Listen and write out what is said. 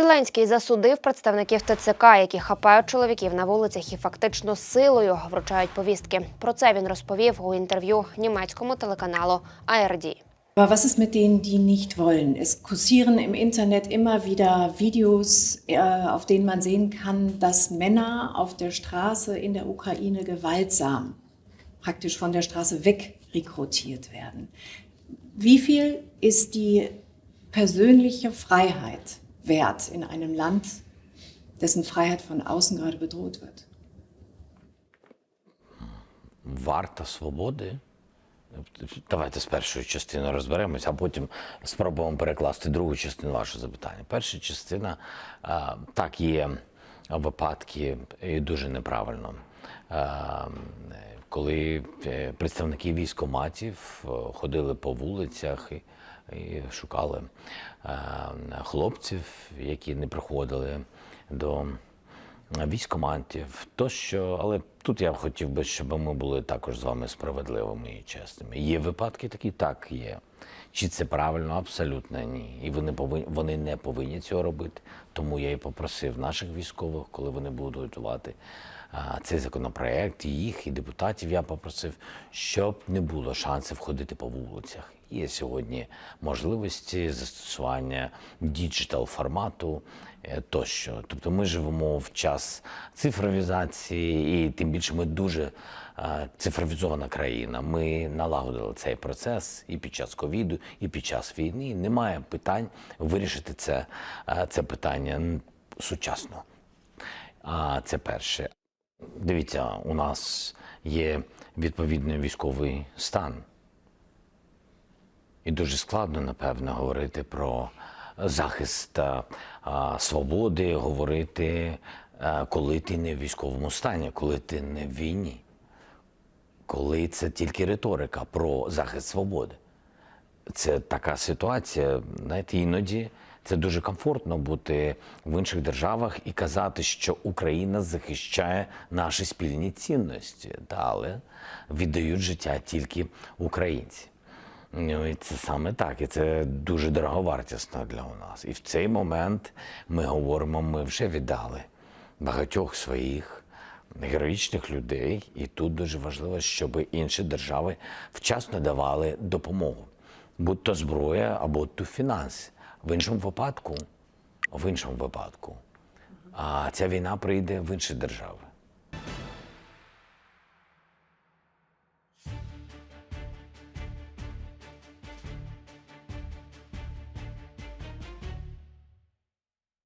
Зеленський засудив представників ТЦК, які хапають чоловіків на вулицях і фактично силою вручають повістки. Про це він розповів у інтерв'ю німецькому телеканалу ARD. Aber was ist mit denen, die nicht wollen? Es kursieren im Internet immer wieder Videos, äh, auf denen man sehen kann, dass Männer auf der Straße in der Ukraine gewaltsam praktisch von der Straße weg rekrutiert werden. Wie viel ist die persönliche Freiheit wert in einem Land, dessen Freiheit von außen gerade bedroht wird? варта свободи. Давайте з першою частиною розберемося, а потім спробуємо перекласти другу частину вашого запитання. Перша частина так є випадки і дуже неправильно. Коли е, представники військоматів е, ходили по вулицях і, і шукали е, хлопців, які не приходили до військоматів. Тощо, але тут я б хотів би, щоб ми були також з вами справедливими і чесними. Є випадки такі, так є. Чи це правильно? Абсолютно ні. І вони повинні вони не повинні цього робити. Тому я і попросив наших військових, коли вони будуть готувати а, цей законопроект, і їх, і депутатів, я попросив, щоб не було шансів ходити по вулицях. Є сьогодні можливості застосування діджитал формату е, тощо. Тобто ми живемо в час цифровізації, і тим більше ми дуже цифровізована країна. Ми налагодили цей процес і під час ковіду, і під час війни. Немає питань вирішити це, це питання сучасно. А це перше. Дивіться, у нас є відповідний військовий стан. І дуже складно, напевно, говорити про захист а, свободи, говорити, коли ти не в військовому стані, коли ти не в війні, коли це тільки риторика про захист свободи. Це така ситуація, знаєте, іноді це дуже комфортно бути в інших державах і казати, що Україна захищає наші спільні цінності, але віддають життя тільки українці. Ну і це саме так, і це дуже дороговартісно для нас. І в цей момент ми говоримо, ми вже віддали багатьох своїх героїчних людей, і тут дуже важливо, щоб інші держави вчасно давали допомогу, будь то зброя або то фінанси. В іншому випадку, в іншому випадку, а ця війна прийде в інші держави.